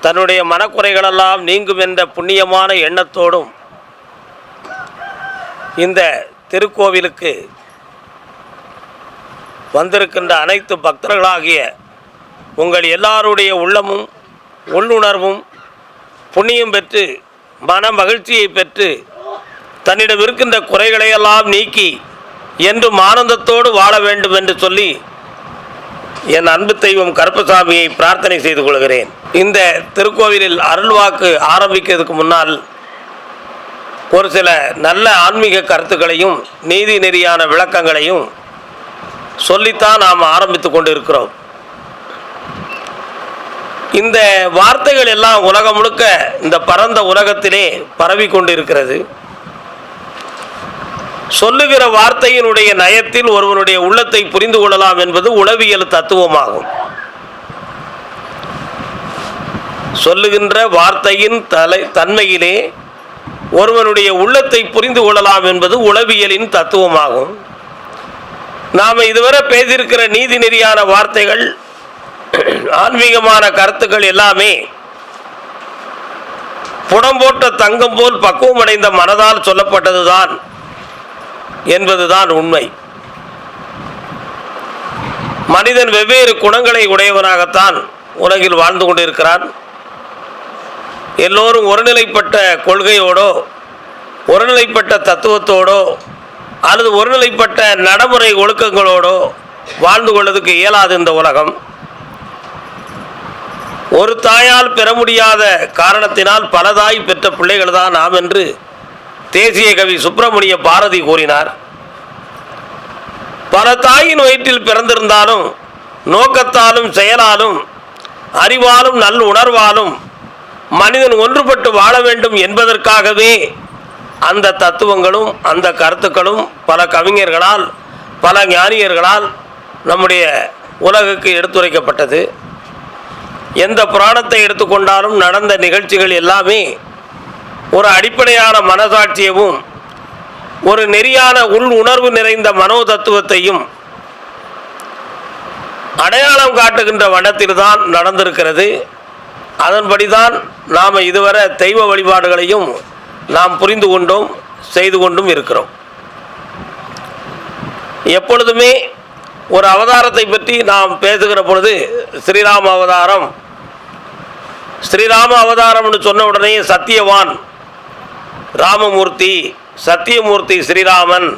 தன்னுடைய மனக்குறைகளெல்லாம் நீங்கும் என்ற புண்ணியமான எண்ணத்தோடும் இந்த திருக்கோவிலுக்கு வந்திருக்கின்ற அனைத்து பக்தர்களாகிய உங்கள் எல்லாருடைய உள்ளமும் உள்ளுணர்வும் புண்ணியம் பெற்று மன மகிழ்ச்சியை பெற்று தன்னிடம் இருக்கின்ற குறைகளையெல்லாம் நீக்கி என்றும் ஆனந்தத்தோடு வாழ வேண்டும் என்று சொல்லி என் அன்பு தெய்வம் கருப்பசாமியை பிரார்த்தனை செய்து கொள்கிறேன். இந்த திருக்கோவிலில் அருள்வாக்கு ஆரம்பிக்கிறதுக்கு முன்னால் ஒரு சில நல்ல ஆன்மீக கருத்துக்களையும் நீதி நெறியான விளக்கங்களையும் சொல்லித்தான் நாம் ஆரம்பித்து கொண்டு இருக்கிறோம் இந்த வார்த்தைகள் எல்லாம் உலகம் முழுக்க இந்த பரந்த உலகத்திலே பரவி கொண்டிருக்கிறது. சொல்லுகிற வார்த்தையினுடைய நயத்தில் ஒருவனுடைய உள்ளத்தை புரிந்து கொள்ளலாம் என்பது உளவியல் தத்துவமாகும். சொல்லுகின்ற வார்த்தையின் தலை தன்மையிலே ஒருவனுடைய உள்ளத்தை புரிந்து கொள்ளலாம் என்பது உளவியலின் தத்துவமாகும். நாம் இதுவரை பேசியிருக்கிற நீதி நெறியான வார்த்தைகள் ஆன்மீகமான கருத்துக்கள் எல்லாமே புடம்போட்ட தங்கம் போல் பக்குவமடைந்த மனதால் சொல்லப்பட்டதுதான். என்பதுதான் உண்மை. மனிதன் வெவ்வேறு குணங்களை உடையவனாகத்தான் உலகில் வாழ்ந்து கொண்டிருக்கிறான். எல்லோரும் ஒருநிலைப்பட்ட கொள்கையோடோ ஒருநிலைப்பட்ட தத்துவத்தோடோ அல்லது ஒருநிலைப்பட்ட நடைமுறை ஒழுக்கங்களோடோ வாழ்ந்து கொள்வதற்கு இயலாது இந்த உலகம். ஒரு தாயால் பெற முடியாத காரணத்தினால் பல தாய் பெற்ற பிள்ளைகள் தான் நாம் என்று தேசிய கவி சுப்பிரமணிய பாரதி கூறினார் பல தாயின் வயிற்றில் பிறந்திருந்தாலும் நோக்கத்தாலும் செயலாலும் அறிவாலும் நல் உணர்வாலும் மனிதன் ஒன்றுபட்டு வாழ வேண்டும் என்பதற்காகவே அந்த தத்துவங்களும் அந்த கருத்துக்களும் பல கவிஞர்களால் பல ஞானியர்களால் நம்முடைய உலகுக்கு எடுத்துரைக்கப்பட்டது. எந்த புராணத்தை எடுத்துக்கொண்டாலும் நடந்த நிகழ்ச்சிகள் எல்லாமே ஒரு அடிப்படையான மனசாட்சியவும் ஒரு நெறியான உள் உணர்வு நிறைந்த மனோ தத்துவத்தையும் அடையாளம் காட்டுகின்ற வண்ணத்தில் தான் நடந்திருக்கிறது. அதன்படிதான் நாம் இதுவரை தெய்வ வழிபாடுகளையும் நாம் புரிந்து கொண்டும் செய்து கொண்டும் இருக்கிறோம். எப்பொழுதுமே ஒரு அவதாரத்தை பற்றி நாம் பேசுகிற பொழுது ஸ்ரீராம அவதாரம் ஸ்ரீராம அவதாரம்னு சொன்ன உடனே சத்தியவான் ராமமூர்த்தி சத்தியமூர்த்தி ஸ்ரீராமன்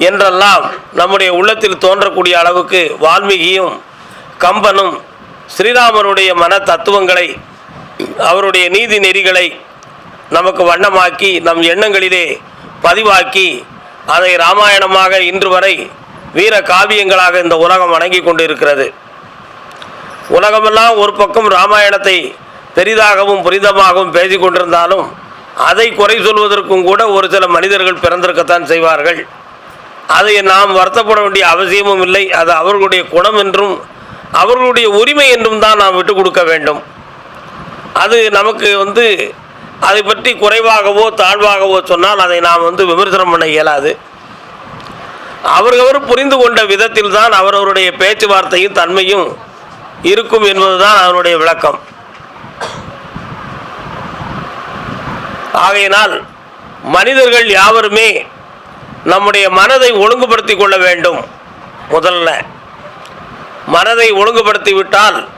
என்றெல்லாம் நம்முடைய உள்ளத்தில் தோன்றக்கூடிய அளவுக்கு வால்மீகியும் கம்பனும் ஸ்ரீராமனுடைய மன தத்துவங்களை அவருடைய நீதி நெறிகளை நமக்கு வண்ணமாக்கி நம் எண்ணங்களிலே பதிவாக்கி அதை ராமாயணமாக இன்று வரை வீர காவியங்களாக இந்த உலகம் வணங்கி கொண்டு இருக்கிறது உலகமெல்லாம் ஒரு பக்கம் ராமாயணத்தை பெரிதாகவும் புரிதமாகவும் பேசிக் கொண்டிருந்தாலும் அதை குறை சொல்வதற்கும் கூட ஒரு சில மனிதர்கள் பிறந்திருக்கத்தான் செய்வார்கள். அதை நாம் வருத்தப்பட வேண்டிய அவசியமும் இல்லை. அது அவர்களுடைய குணம் என்றும் அவர்களுடைய உரிமை என்றும் தான் நாம் விட்டு கொடுக்க வேண்டும். அது நமக்கு வந்து அதை பற்றி குறைவாகவோ தாழ்வாகவோ சொன்னால் அதை நாம் வந்து விமர்சனம் பண்ண இயலாது. அவரவர் புரிந்து கொண்ட விதத்தில் தான் அவரவருடைய பேச்சுவார்த்தையும் தன்மையும் இருக்கும் என்பதுதான் அவருடைய விளக்கம். ஆகையினால் மனிதர்கள் யாவருமே நம்முடைய மனதை ஒழுங்குபடுத்தி கொள்ள வேண்டும். முதல்ல மனதை ஒழுங்குபடுத்தி விட்டால்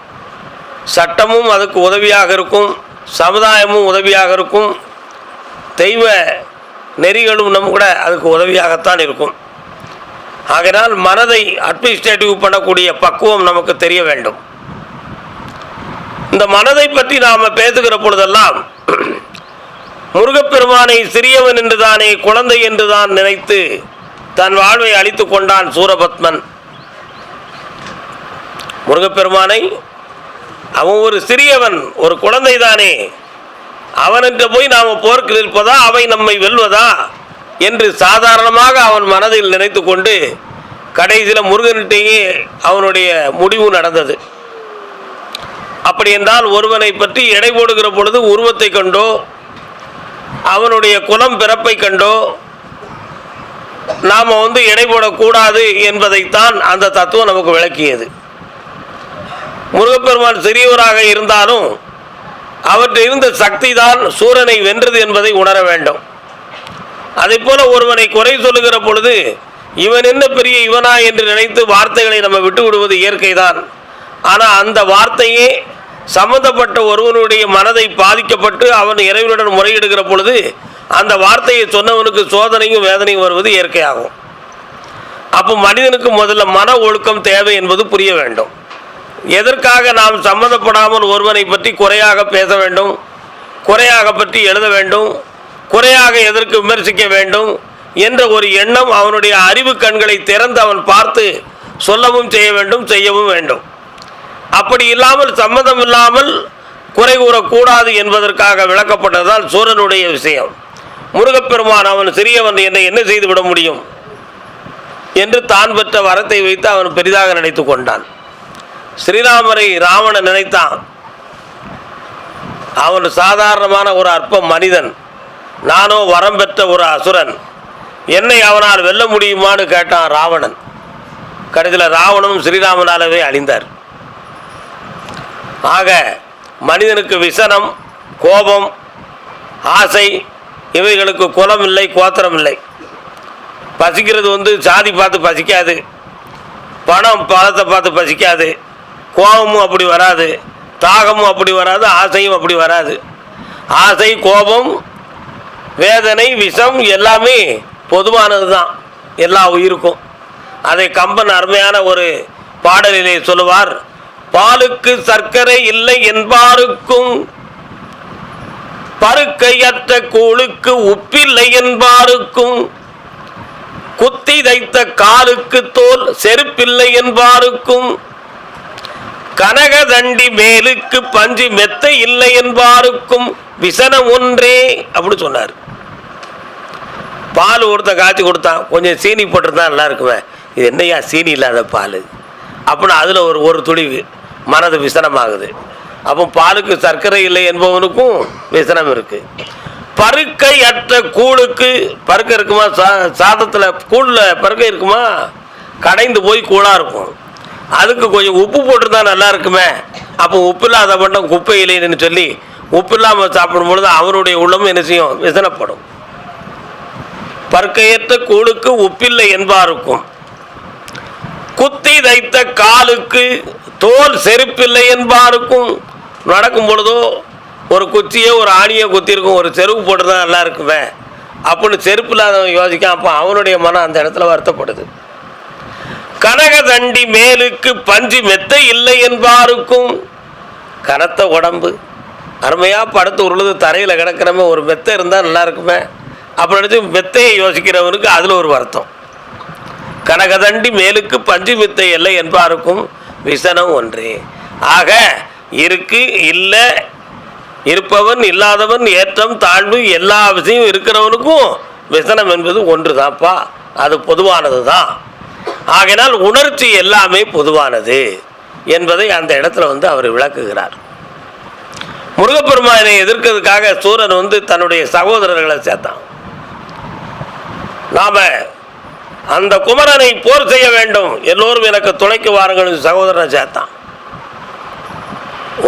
சட்டமும் அதுக்கு உதவியாக இருக்கும் சமுதாயமும் உதவியாக இருக்கும் தெய்வ நெறிகளும் நம்ம கூட அதுக்கு உதவியாகத்தான் இருக்கும். ஆகையினால் மனதை அட்மினிஸ்ட்ரேட்டிவ் பண்ணக்கூடிய பக்குவம் நமக்கு தெரிய வேண்டும். இந்த மனதை பற்றி நாம் பேசுகிற பொழுதெல்லாம் முருகப்பெருமானை சிறியவன் என்றுதானே குழந்தை என்றுதான் நினைத்து தன் வாழ்வை அழித்து கொண்டான் சூரபத்மன். முருகப்பெருமானை அவன் ஒரு சிறியவன் ஒரு குழந்தை தானே அவன்கிட்ட போய் நாம் போருக்கு நிற்பதா அவை நம்மை வெல்வதா என்று சாதாரணமாக அவன் மனதில் நினைத்து கொண்டு கடைசியில் முருகன்கிட்டேயே அவனுடைய முடிவு நடந்தது. அப்படி என்றால் ஒருவனை பற்றி எடை போடுகிற பொழுது உருவத்தை கண்டோ அவனுடைய குலம் பிறப்பை கண்டோ நாம் வந்து எடை போடக்கூடாது என்பதைத்தான் அந்த தத்துவம் நமக்கு விளக்கியது. முருகப்பெருமான் சிறியவராக இருந்தாலும் அவற்றில் இருந்த சக்தி தான் சூரனை வென்றது என்பதை உணர வேண்டும். அதே போல ஒருவனை குறை சொல்லுகிற பொழுது இவன் என்ன பெரிய இவனா என்று நினைத்து வார்த்தைகளை நம்ம விட்டு விடுவது இயற்கைதான். ஆனால் அந்த வார்த்தையே சம்பந்தப்பட்ட ஒருவனுடைய மனதை பாதிக்கப்பட்டு அவன் இறைவனுடன் முறையிடுகிற பொழுது அந்த வார்த்தையை சொன்னவனுக்கு சோதனையும் வேதனையும் வருவது இயற்கையாகும். அப்போ மனிதனுக்கு முதல்ல மன ஒழுக்கம் தேவை என்பது புரிய வேண்டும். எதற்காக நாம் சம்மந்தப்படாமல் ஒருவனை பற்றி குறையாக பேச வேண்டும் குறையாக பற்றி எழுத வேண்டும் குறையாக எதற்கு விமர்சிக்க வேண்டும் என்ற ஒரு எண்ணம் அவனுடைய அறிவு கண்களை திறந்து அவன் பார்த்து சொல்லவும் செய்ய வேண்டும் செய்யவும் வேண்டும். அப்படி இல்லாமல் சம்மதம் இல்லாமல் குறை கூறக்கூடாது என்பதற்காக விளக்கப்பட்டதால் சூரனுடைய விஷயம். முருகப்பெருமான் அவன் சிறியவன் என்னை என்ன செய்து விட முடியும்? என்று தான் பெற்ற வரத்தை வைத்து அவன் பெரிதாக நினைத்து கொண்டான். ஸ்ரீராமரை ராவணன் நினைத்தான். அவன் சாதாரணமான ஒரு அற்ப மனிதன். நானோ வரம் பெற்ற ஒரு அசுரன். என்னை அவனால் வெல்ல முடியுமான்னு கேட்டான் ராவணன். கடைசியில் ராவணனும் ஸ்ரீராமனாலவே அழிந்தார். ஆக மனிதனுக்கு விசனம் கோபம் ஆசை இவைகளுக்கு குலம் இல்லை கோத்திரம் இல்லை பசிக்கிறது வந்து சாதி பார்த்து பசிக்காது. பணம் பணத்தை பார்த்து பசிக்காது. கோபமும் அப்படி வராது. தாகமும் அப்படி வராது ஆசையும் அப்படி வராது. ஆசை கோபம் வேதனை விஷம் எல்லாமே பொதுவானது தான். எல்லா உயிருக்கும். அதை கம்பன் அருமையான ஒரு பாடலிலே சொல்லுவார். பாலுக்கு சர்க்கரை இல்லை என்பாருக்கும் பருக்கையற்ற கூழுக்கு உப்பில்லை என்பாருக்கும் குத்தி தைத்த காலுக்கு தோல் செருப்பில்லை என்பாருக்கும் கனகதண்டி மேலுக்கு பஞ்சு மெத்தை இல்லை என்பாருக்கும் விசனம் ஒன்றே அப்படி சொன்னார். பால் ஒருத்தன் காய்ச்சி கொடுத்தான். கொஞ்சம் சீனி போட்டிருந்தா நல்லா இருக்குமே. இது என்னையா? சீனி இல்லாத பால். அப்படின்னு அதில் ஒரு ஒரு துளிவு மனது விசனமாகுது. அப்போ பாலுக்கு சர்க்கரை இல்லை என்பவனுக்கும் விசனம் இருக்கு. பருக்கை அற்ற கூழுக்கு பருக்கை இருக்குமா? சா சாதத்தில் கூழில் பருக்கை இருக்குமா? கடைந்து போய் கூழாக இருக்கும். அதுக்கு கொஞ்சம் உப்பு போட்டிருந்தா நல்லா இருக்குமே. அப்போ உப்பு இல்லாத மட்டும் குப்பை இல்லைன்னு சொல்லி உப்பு இல்லாமல் சாப்பிடும் பொழுது அவனுடைய உள்ளமும் என்ன செய்யும்? விசனப்படும். பருக்கையற்ற கூழுக்கு உப்பில்லை என்பாருக்கும். குத்தி தைத்த காலுக்கு தோல் செருப்பில்லை என்பாருக்கும் நடக்கும் பொழுதோ ஒரு குச்சியை ஒரு ஆணியோ குத்திருக்கும் ஒரு செருப்பு போட்டு நல்லா இருக்குமே. அப்படின்னு செருப்பு இல்லாதவன் யோசிக்கான் அப்போ அவனுடைய மனம் அந்த இடத்துல வருத்தப்படுது. கனகதண்டி மேலுக்கு பஞ்சு மெத்தை இல்லை என்பாருக்கும் கனத்த உடம்பு. அருமையாக படுத்து உருளுது தரையில் கிடக்கிறமே ஒரு மெத்தை இருந்தால் நல்லா இருக்குமே. அப்படி நினச்சி மெத்தையை யோசிக்கிறவனுக்கு அதில் ஒரு வருத்தம். கனகதண்டி மேலுக்கு பஞ்சு வித்தை இல்லை என்பாருக்கும் விசனம் ஒன்றே. ஆக இருக்கு இல்லை இருப்பவன் இல்லாதவன் ஏற்றம் தாழ்வு எல்லா விஷயம் இருக்கிறவனுக்கும் விசனம் என்பது ஒன்று தான்ப்பா அது பொதுவானது தான் ஆகினால் உணர்ச்சி எல்லாமே பொதுவானது என்பதை அந்த இடத்துல வந்து அவர் விளக்குகிறார். முருகப்பெருமானை எதிர்க்கிறதுக்காக சூரன் வந்து தன்னுடைய சகோதரர்களை சேர்த்தான். நாம அந்த குமரனை போர் செய்ய வேண்டும். எல்லோரும் எனக்கு துணைக்கு வாருங்கள் என்று சகோதரனை சேர்த்தான்.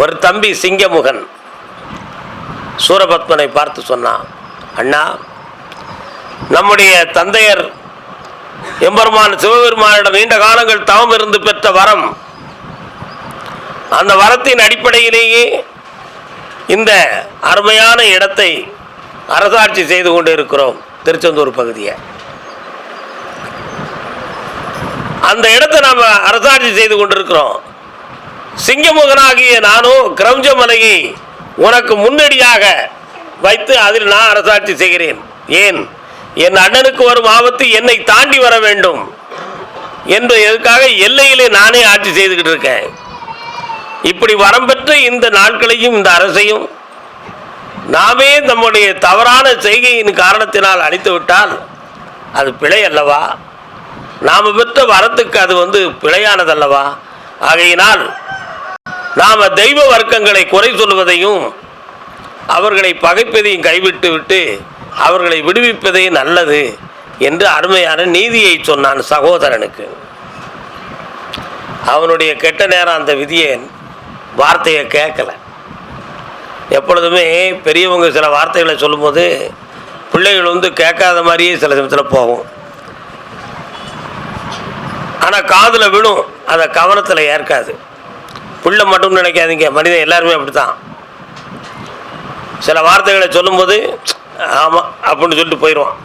ஒரு தம்பி சிங்கமுகன் சூரபத்மனை பார்த்து சொன்னான் அண்ணா நம்முடைய தந்தையர் எம்பெருமான் சிவபெருமானிடம் நீண்ட காலங்கள் தவம் இருந்து பெற்ற வரம். அந்த வரத்தின் அடிப்படையிலேயே இந்த அருமையான இடத்தை அரசாட்சி செய்து கொண்டு இருக்கிறோம் திருச்செந்தூர் பகுதியை. அந்த இடத்தை நாம் அரசாட்சி செய்து கொண்டிருக்கிறோம். சிங்கமுகனாகிய நானும் கிரௌஞ்ச மலையை உனக்கு முன்னடியாக வைத்து அதில் நான் அரசாட்சி செய்கிறேன். ஏன்? என் அண்ணனுக்கு வரும் ஆபத்து என்னை தாண்டி வர வேண்டும் என்பதற்காக எல்லையிலே நானே ஆட்சி செய்துக்கிட்டு இருக்கேன். இப்படி வரம் பெற்ற இந்த நாட்களையும் இந்த அரசையும் நாமே நம்முடைய தவறான செய்கையின் காரணத்தினால் அழித்து விட்டால் அது பிழை அல்லவா? நாம் பெற்ற வரத்துக்கு அது வந்து பிழையானதல்லவா? ஆகையினால் நாம் தெய்வ வர்க்கங்களை குறை சொல்வதையும் அவர்களை பகைப்பதையும் கைவிட்டு விட்டு அவர்களை விடுவிப்பதே நல்லது என்று அருமையான நீதியை சொன்னான் சகோதரனுக்கு. அவனுடைய கெட்ட நேரம் அந்த விதியை வார்த்தையை கேட்கல. எப்பொழுதுமே பெரியவங்க சில வார்த்தைகளை சொல்லும்போது பிள்ளைகள் வந்து கேட்காத மாதிரியே சில சமயத்தில் போகும். ஆனால் காதில் விழும் அதை கவனத்தில் ஏற்காது. பிள்ளை மட்டும் நினைக்காதீங்க. மனிதன் எல்லாருமே அப்படி தான் சில வார்த்தைகளை சொல்லும்போது ஆமாம் அப்படின்னு சொல்லிட்டு போயிடுவான்.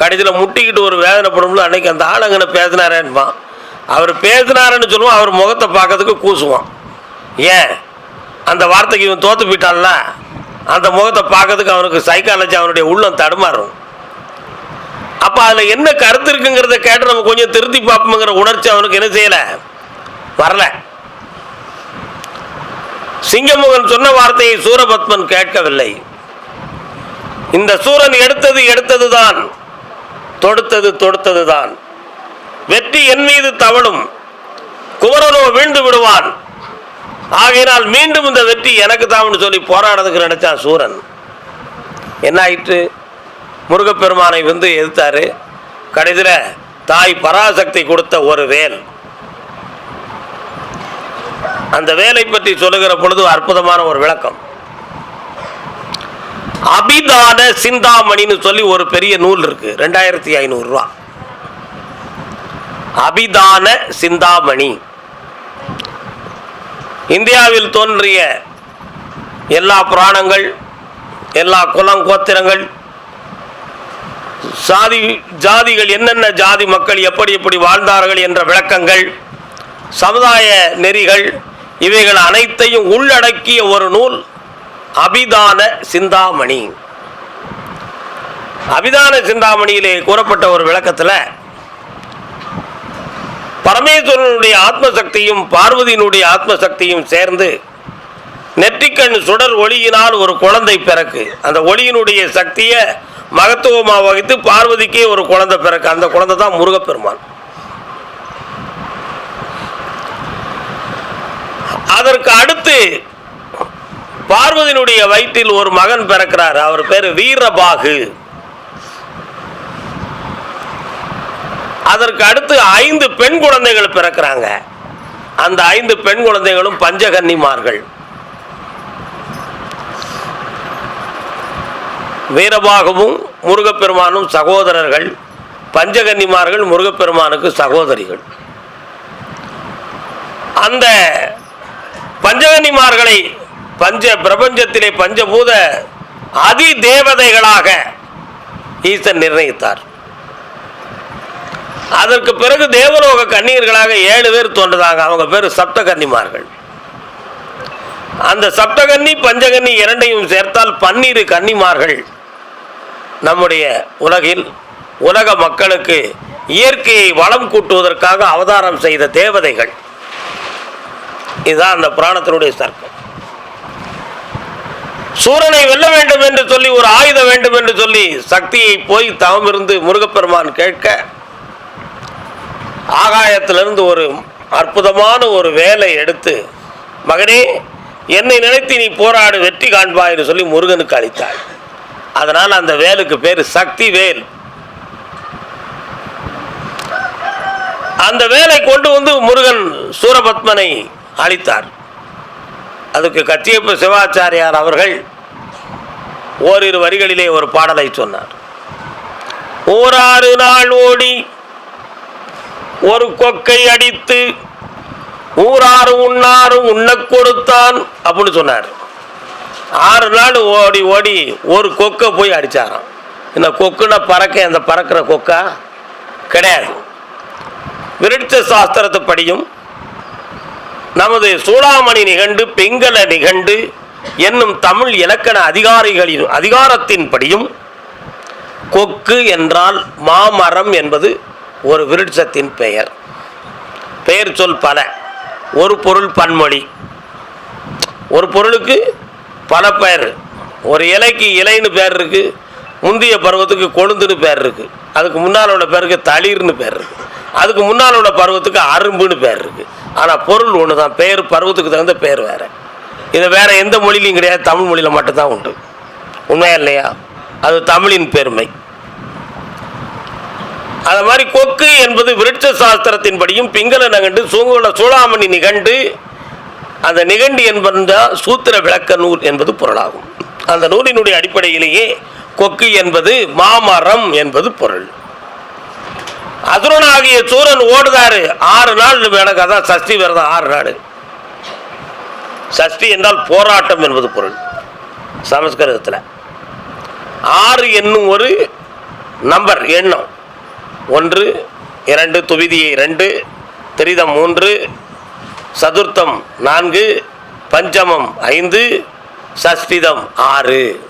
கடைசியில் முட்டிக்கிட்டு ஒரு வேதனைப்படும்போது அன்னைக்கு அந்த ஆள் அங்கே பேசினாரேன்பான். அவர் பேசினாருன்னு சொல்லுவோம் அவர் முகத்தை பார்க்கறதுக்கு கூசுவான். ஏன்? அந்த வார்த்தைக்கு இவன் தோற்று போயிட்டான்ல. அந்த முகத்தை பார்க்கறதுக்கு அவனுக்கு சைக்காலஜி அவனுடைய உள்ளம் தடுமாறும். அப்போ அதில் என்ன கருத்து இருக்குங்கிறத கேட்டு நம்ம கொஞ்சம் திருத்தி பார்ப்போங்கிற உணர்ச்சி அவனுக்கு என்ன செய்யலை? வரல. சிங்கமுகன் சொன்ன வார்த்தையை சூரபத்மன் கேட்கவில்லை. இந்த சூரன் எடுத்தது எடுத்ததுதான் தொடுத்தது தொடுத்ததுதான். வெற்றி என் மீது தவழும் குமரனோ வீழ்ந்து விடுவான். ஆகையினால் மீண்டும் இந்த வெற்றி எனக்கு தான் சொல்லி போராடுறதுக்கு நினைச்சான் சூரன். என்ன ஆயிற்று? முருகப்பெருமானை வந்து எதிர்த்தாரு. கடைசியில் தாய் பராசக்தி கொடுத்த ஒரு வேல். அந்த வேலை பற்றி சொல்லுகிற பொழுது அற்புதமான ஒரு விளக்கம். அபிதான சிந்தாமணின்னு சொல்லி ஒரு பெரிய நூல் இருக்கு. ரெண்டாயிரத்தி ஐநூறு ரூபா. அபிதான சிந்தாமணி. இந்தியாவில் தோன்றிய எல்லா புராணங்கள் எல்லா குலம் கோத்திரங்கள் சாதி ஜாதிகள் என்னென்ன ஜாதி மக்கள் எப்படி எப்படி வாழ்ந்தார்கள் என்ற விளக்கங்கள் சமுதாய நெறிகள் இவைகள் அனைத்தையும் உள்ளடக்கிய ஒரு நூல் அபிதான சிந்தாமணி. அபிதான சிந்தாமணியிலே கூறப்பட்ட ஒரு விளக்கத்தில் பரமேஸ்வரனுடைய ஆத்மசக்தியும் பார்வதியினுடைய ஆத்மசக்தியும் சேர்ந்து நெற்றிக்கண் சுடர் ஒளியினால் ஒரு குழந்தை பிறக்கு. அந்த ஒளியினுடைய சக்தியை மகத்துவமாக வகித்து பார்வதிக்கே ஒரு குழந்தை பிறக்கு. அந்த குழந்தை தான் முருகப்பெருமான். அதற்கு அடுத்து பார்வதியினுடைய வயிற்றில் ஒரு மகன் பிறக்கிறார். அவர் பேர் வீரபாகு. அதற்கு அடுத்து ஐந்து பெண் குழந்தைகள் பிறக்கிறாங்க. அந்த ஐந்து பெண் குழந்தைகளும் பஞ்சகன்னிமார்கள். வீரபாகவும் முருகப்பெருமானும் சகோதரர்கள் பஞ்சகன்னிமார்கள் முருகப்பெருமானுக்கு சகோதரிகள். அந்த பஞ்சகன்னிமார்களை பஞ்ச பிரபஞ்சத்திலே பஞ்சபூத அதி தேவதைகளாக ஈசன் நிர்ணயித்தார். அதற்கு பிறகு தேவலோக கன்னியர்களாக ஏழு பேர் தோன்றதாங்க அவங்க பேர் சப்தகன்னிமார்கள். அந்த சப்தகன்னி பஞ்சகன்னி இரண்டையும் சேர்த்தால் பன்னிரு கன்னிமார்கள் நம்முடைய உலகில் உலக மக்களுக்கு இயற்கையை வளம் கூட்டுவதற்காக அவதாரம் செய்த தேவதைகள். இதுதான் அந்த புராணத்தினுடைய சர்க்கம் சூரனை வெல்ல வேண்டும் என்று சொல்லி ஒரு ஆயுதம் வேண்டும் என்று சொல்லி சக்தியை போய் தவமிருந்து முருகப்பெருமான் கேட்க ஆகாயத்திலிருந்து ஒரு அற்புதமான ஒரு வேலை எடுத்து மகனே என்னை நினைத்து நீ போராடு வெற்றி காண்பாய் என்று சொல்லி முருகனுக்கு அளித்தாள். அதனால் அந்த வேலுக்கு பேர் சக்தி வேல். அந்த வேலை கொண்டு வந்து முருகன் சூரபத்மனை அளித்தார். அதுக்கு கத்தியப்ப சிவாச்சாரியார் அவர்கள் ஓரிரு வரிகளிலே ஒரு பாடலை சொன்னார். ஓராறு நாள் ஓடி ஒரு கொக்கை அடித்து ஊராறு உண்ணாறு உண்ணக் கொடுத்தான் அப்படின்னு சொன்னார். ஆறு நாள் ஓடி ஓடி ஒரு கொக்கை போய் அடித்தாராம் இந்த கொக்குன்னா பறக்க அந்த பறக்கிற கொக்கா? கிடையாது. விருட்ச சாஸ்திரத்தை படியும் நமது சூடாமணி நிகண்டு பிங்கள நிகண்டு என்னும் தமிழ் இலக்கண அதிகாரிகளின் அதிகாரத்தின்படியும் கொக்கு என்றால் மாமரம் என்பது ஒரு விருட்சத்தின் பெயர். பெயர் சொல் பல. ஒரு பொருள் பன்மொழி. ஒரு பொருளுக்கு பல பெயர் ஒரு இலைக்கு இலைன்னு பேர் இருக்குது முந்தைய பருவத்துக்கு கொழுந்துன்னு பேர் இருக்குது அதுக்கு முன்னால் உள்ள பேருக்கு தளிர்னு பேர் இருக்குது அதுக்கு முன்னால் உள்ள பருவத்துக்கு அரும்புன்னு பேர் இருக்குது ஆனால் பொருள் ஒன்று தான் பெயர் பருவத்துக்கு தகுந்த பெயர் வேறு. இது வேறு எந்த மொழிலையும் கிடையாது தமிழ் மொழியில் மட்டும்தான் உண்டு. உண்மையா இல்லையா? அது தமிழின் பெருமை. அது மாதிரி கொக்கு என்பது விருட்ச சாஸ்திரத்தின்படியும் பிங்கள நகண்டு சூங்குல சூளாமணி நிகண்டு அந்த நிகண்டி என்பது சூத்திர விளக்க நூல் என்பது பொருளாகும். அந்த நூலினுடைய அடிப்படையிலேயே கொக்கு என்பது மாமரம் என்பது பொருள். அதுரனாகிய சூரன் ஓடுதாரு. ஆறு நாள் எனக்கு அதான் சஷ்டி விரதம் ஆறு நாள். சஷ்டி என்றால் போராட்டம் என்பது பொருள் சமஸ்கிருதத்தில். ஆறு என்னும் ஒரு நம்பர் எண்ணம். ஒன்று இரண்டு துவிதியை ரெண்டு திரிதம் மூன்று சதுர்த்தம் நான்கு பஞ்சமம் ஐந்து சஷ்டிதம் ஆறு.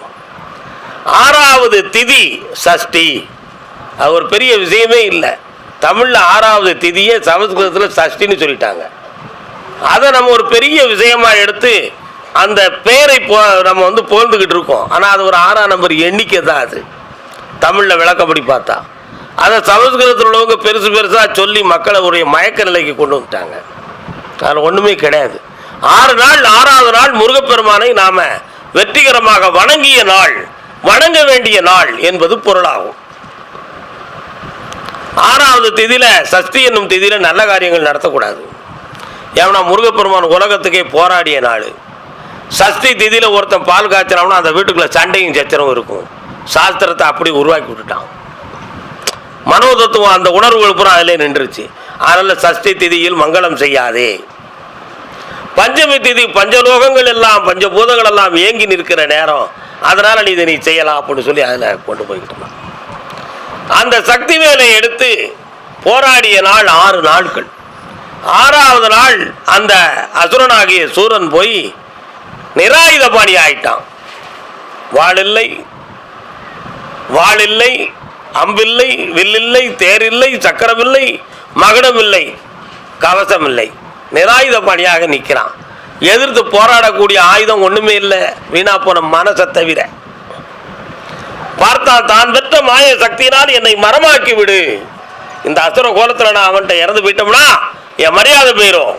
ஆறாவது திதி சஷ்டி. அது ஒரு பெரிய விஷயமே இல்லை. தமிழில் ஆறாவது திதியை சமஸ்கிருதத்தில் சஷ்டின்னு சொல்லிட்டாங்க. அதை நம்ம ஒரு பெரிய விஷயமாக எடுத்து அந்த பேரை போ நம்ம வந்து புகழ்ந்துக்கிட்டு இருக்கோம். ஆனால் அது ஒரு ஆறாம் நம்பர் எண்ணிக்கை தான் அது. தமிழில் விளக்கப்படி பார்த்தா. அதை சமஸ்கிருதத்தில் உள்ளவங்க பெருசு பெருசாக சொல்லி மக்களை ஒரு மயக்க நிலைக்கு கொண்டு வந்துட்டாங்க. அதில் ஒன்றுமே கிடையாது. ஆறு நாள் ஆறாவது நாள் முருகப்பெருமானை நாம் வெற்றிகரமாக வணங்கிய நாள் வணங்க வேண்டிய நாள் என்பது பொருளாகும். ஆறாவது திதியில் சஷ்டி என்னும் திதியில் நல்ல காரியங்கள் நடத்தக்கூடாது. ஏன்னா முருகப்பெருமான் உலகத்துக்கே போராடிய நாள். சஷ்டி திதியில் ஒருத்தன் பால் காய்ச்சினோம்னா அந்த வீட்டுக்குள்ளே சண்டையும் சச்சரவும் இருக்கும். சாஸ்திரத்தை அப்படி உருவாக்கி விட்டுட்டான். மனோதத்துவம் அந்த உணர்வுகள் பூரா அதிலே நின்றுச்சு. அதனால சஷ்டி திதியில் மங்களம் செய்யாதே. பஞ்சமி திதி பஞ்சலோகங்கள் எல்லாம் பஞ்சபூதங்கள் எல்லாம் ஏங்கி நிற்கிற நேரம். அதனால நீ இதை நீ செய்யலாம் அப்படின்னு சொல்லி அதில் கொண்டு போய்கிட்டு இருந்தான். அந்த சக்தி வேலை எடுத்து போராடிய நாள் ஆறு நாட்கள். ஆறாவது நாள் அந்த அசுரனாகிய சூரன் போய் நிராயுதபாணி ஆயிட்டான். வாளில்லை வாளில்லை அம்பில்லை வில்லில்லை தேரில்லை சக்கரமில்லை மகுடமில்லை கவசமில்லை. நிராயுதபாணியாக நிற்கிறான். எதிர்த்து போராடக்கூடிய ஆயுதம் ஒன்றுமே இல்லை. வீணா போன மனசை தவிர. பார்த்தால் தான் பெற்ற மாய சக்தியினால் என்னை மரமாக்கி விடு இந்த அசுர கோலத்தில் நான் அவன்கிட்ட இறந்து போயிட்டோம்னா என் மரியாதை போயிடும்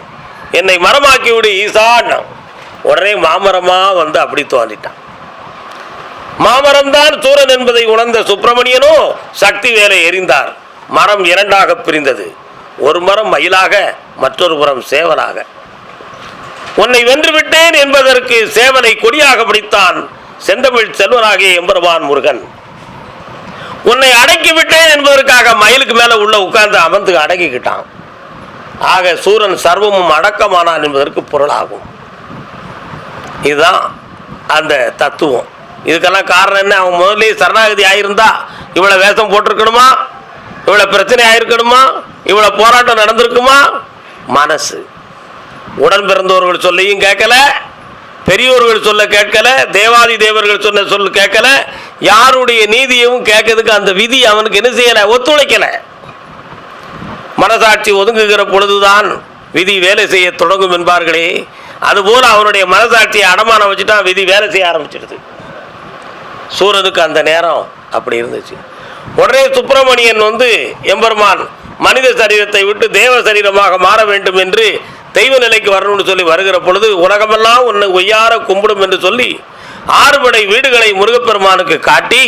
என்னை மரமாக்கி விடு ஈசான் உடனே மாமரமாக வந்து அப்படி தோன்றிட்டான். மாமரம்தான் சூரன் என்பதை உணர்ந்த சுப்பிரமணியனோ சக்தி வேலை எரிந்தார் மரம் இரண்டாக பிரிந்தது. ஒரு மரம் மயிலாக மற்றொரு புறம் சேவலாக. உன்னை வென்று விட்டேன் என்பதற்கு சேவலை கொடியாக பிடித்தான் செந்தமிழ் செல்வனாகிய எம்பெருமான் முருகன். உன்னை அடக்கி விட்டேன் என்பதற்காக மயிலுக்கு மேல உள்ள உட்கார்ந்து அமர்ந்து அடக்கிக்கிட்டான். ஆக சூரன் சர்வமும் அடக்கமானான் என்பதற்கு பொருளாகும். இதுதான் அந்த தத்துவம். இதுக்கெல்லாம் காரணம் என்ன? அவன் முதல்ல சரணாகதி ஆயிருந்தா இவ்வளோ வேஷம் போட்டிருக்கணுமா? இவ்வளோ பிரச்சனை ஆயிருக்கணுமா? இவ்வளோ போராட்டம் நடந்திருக்குமா? மனசு. உடன் பிறந்தவர்கள் சொல்லியும் கேட்கல பெரியோர்கள் சொல்ல கேட்கல தேவாதி தேவர்கள் சொன்ன சொல்ல கேட்கல யாருடைய நீதியும் கேட்கறதுக்கு அந்த விதி அவனுக்கு என்ன செய்யலை? ஒத்துழைக்கலை. மனசாட்சி ஒதுங்குகிற பொழுதுதான் விதி வேலை செய்ய தொடங்கும் என்பார்களே. அதுபோல் அவனுடைய மனசாட்சியை அடமானம் வச்சுட்டான் விதி வேலை செய்ய ஆரம்பிச்சிடுது. சூரதுக்கு அந்த நேரம் அப்படி இருந்துச்சு. உடனே சுப்பிரமணியன் வந்து எம்பெருமான் மனித சரீரத்தை விட்டு தேவ சரீரமாக மாற வேண்டும் என்று தெய்வ நிலைக்கு வரணும்னு சொல்லி வருகிற பொழுது உலகமெல்லாம் உன்னை ஒய்யார கும்பிடும் என்று சொல்லி ஆறுபடை வீடுகளை முருகப்பெருமானுக்கு காட்டி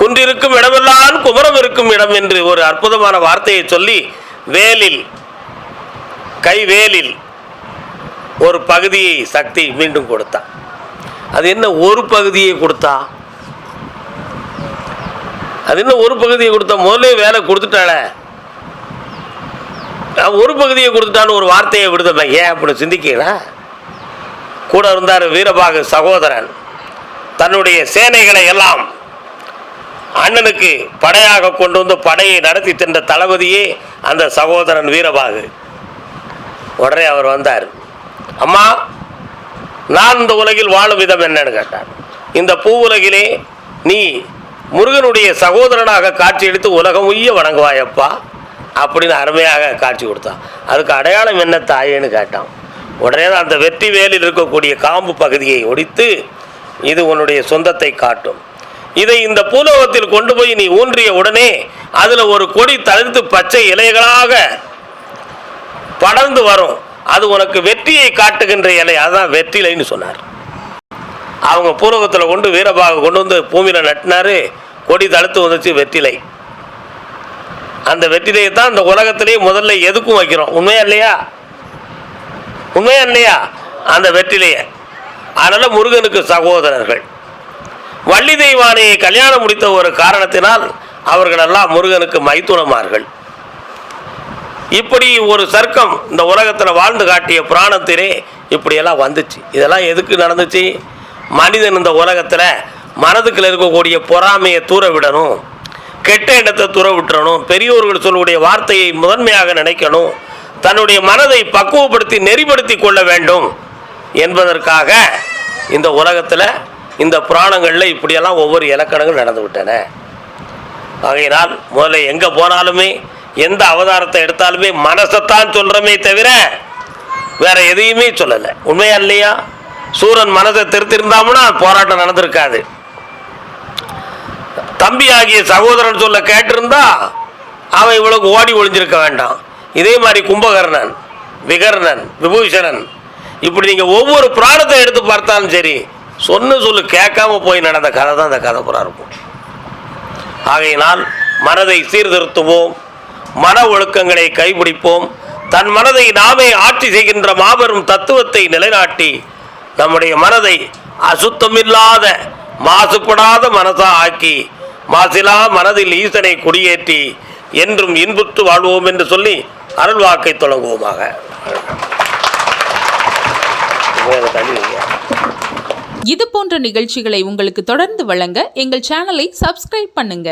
குன்றிருக்கும் இடமெல்லாம் குமரம் இருக்கும் இடம் என்று ஒரு அற்புதமான வார்த்தையை சொல்லி வேலில் கைவேலில் ஒரு பகுதியை சக்தி மீண்டும் கொடுத்தான். அது என்ன ஒரு பகுதியை கொடுத்தா? அது என்ன ஒரு பகுதியை கொடுத்தா? முதல்ல வேலை கொடுத்துட்டாள. நான் ஒரு பகுதியை கொடுத்துட்டான்னு ஒரு வார்த்தையை விடுதமே ஏன் அப்படின்னு சிந்திக்கலாம் கூட இருந்தார் வீரபாகு சகோதரன். தன்னுடைய சேனைகளை எல்லாம் அண்ணனுக்கு படையாக கொண்டு வந்து படையை நடத்தி சென்ற தளபதியே அந்த சகோதரன் வீரபாகு. உடனே அவர் வந்தார். அம்மா நான் இந்த உலகில் வாழும் விதம் என்னன்னு கேட்டான் இந்த பூ உலகிலே நீ முருகனுடைய சகோதரனாக காட்சி எடுத்து உலகம் உய்ய வணங்குவாயப்பா அப்படின்னு அருமையாக காட்சி கொடுத்தான். அதுக்கு அடையாளம் என்ன தாயேன்னு கேட்டான். உடனே அந்த வெற்றி வேலில் இருக்கக்கூடிய காம்பு பகுதியை ஒடித்து இது உன்னுடைய சொந்தத்தை காட்டும். இதை இந்த பூலோகத்தில் கொண்டு போய் நீ ஊன்றிய உடனே அதில் ஒரு கொடி தளர்த்து பச்சை இலைகளாக படர்ந்து வரும். அது உனக்கு வெற்றியை காட்டுகின்ற இலை. அதான் வெற்றிலைன்னு சொன்னார். அவங்க பூர்வகத்தில் கொண்டு வீரபாக கொண்டு வந்து பூமியில் நட்டினாரு. கொடி தடுத்து வந்துச்சு வெற்றிலை அந்த வெற்றிலையை தான் இந்த உலகத்திலேயே முதல்ல எதுக்கும் வைக்கிறோம். உண்மையா இல்லையா? உண்மையா இல்லையா? அந்த வெற்றிலையை அதனால் முருகனுக்கு சகோதரர்கள். வள்ளி தெய்வானையை கல்யாணம் முடித்த ஒரு காரணத்தினால் அவர்களெல்லாம் முருகனுக்கு மைத்துனமார்கள். இப்படி ஒரு சர்க்கம் இந்த உலகத்தில் வாழ்ந்து காட்டிய புராணத்திலே இப்படியெல்லாம் வந்துச்சு. இதெல்லாம் எதுக்கு நடந்துச்சு? மனிதன் இந்த உலகத்தில் மனதுக்குள்ள இருக்கக்கூடிய பொறாமையை தூர விடணும் கெட்ட எண்ணத்தை தூர விட்டுறணும் பெரியோர்கள் சொல்லக்கூடிய வார்த்தையை முதன்மையாக நினைக்கணும் தன்னுடைய மனதை பக்குவப்படுத்தி நெறிப்படுத்தி கொள்ள வேண்டும் என்பதற்காக இந்த உலகத்தில் இந்த புராணங்களில் இப்படியெல்லாம் ஒவ்வொரு இலக்கணங்கள் நடந்து விட்டன. ஆகையினால் முதல்ல எங்கே போனாலுமே எந்த அவதாரத்தை எடுத்தாலுமே மனசைத்தான் சொல்கிறோமே தவிர வேற எதையுமே சொல்லலை. உண்மையா இல்லையா? சூரன் மனசை திருத்திருந்தாமுன்னா போராட்டம் நடந்திருக்காது. தம்பி ஆகிய சகோதரன் சொல்ல கேட்டிருந்தா அவன் இவ்வளவு ஓடி ஒளிஞ்சிருக்க வேண்டாம். இதே மாதிரி கும்பகர்ணன் விகர்ணன் விபூஷணன் இப்படி நீங்கள் ஒவ்வொரு புராணத்தை எடுத்து பார்த்தாலும் சரி சொன்னு சொல்லு கேட்காம போய் நடந்த கதை தான் அந்த கதை புறா இருக்கும். ஆகையினால் மனதை சீர்திருத்துவோம். மன ஒழுக்கங்களை கைபிடிப்போம் தன் மனதை நாமே ஆட்சி செய்கின்ற மாபெரும் தத்துவத்தை நிலைநாட்டி நம்முடைய மனதை அசுத்தமில்லாத மாசுபடாத மனதா ஆக்கி மாசிலா மனதில் ஈசனை குடியேற்றி என்றும் இன்புற்று வாழ்வோம் என்று சொல்லி அருள்வாக்கை தொடங்குவோமாக. இது போன்ற நிகழ்ச்சிகளை உங்களுக்கு தொடர்ந்து வழங்க எங்கள் சேனலை சப்ஸ்கிரைப் பண்ணுங்க.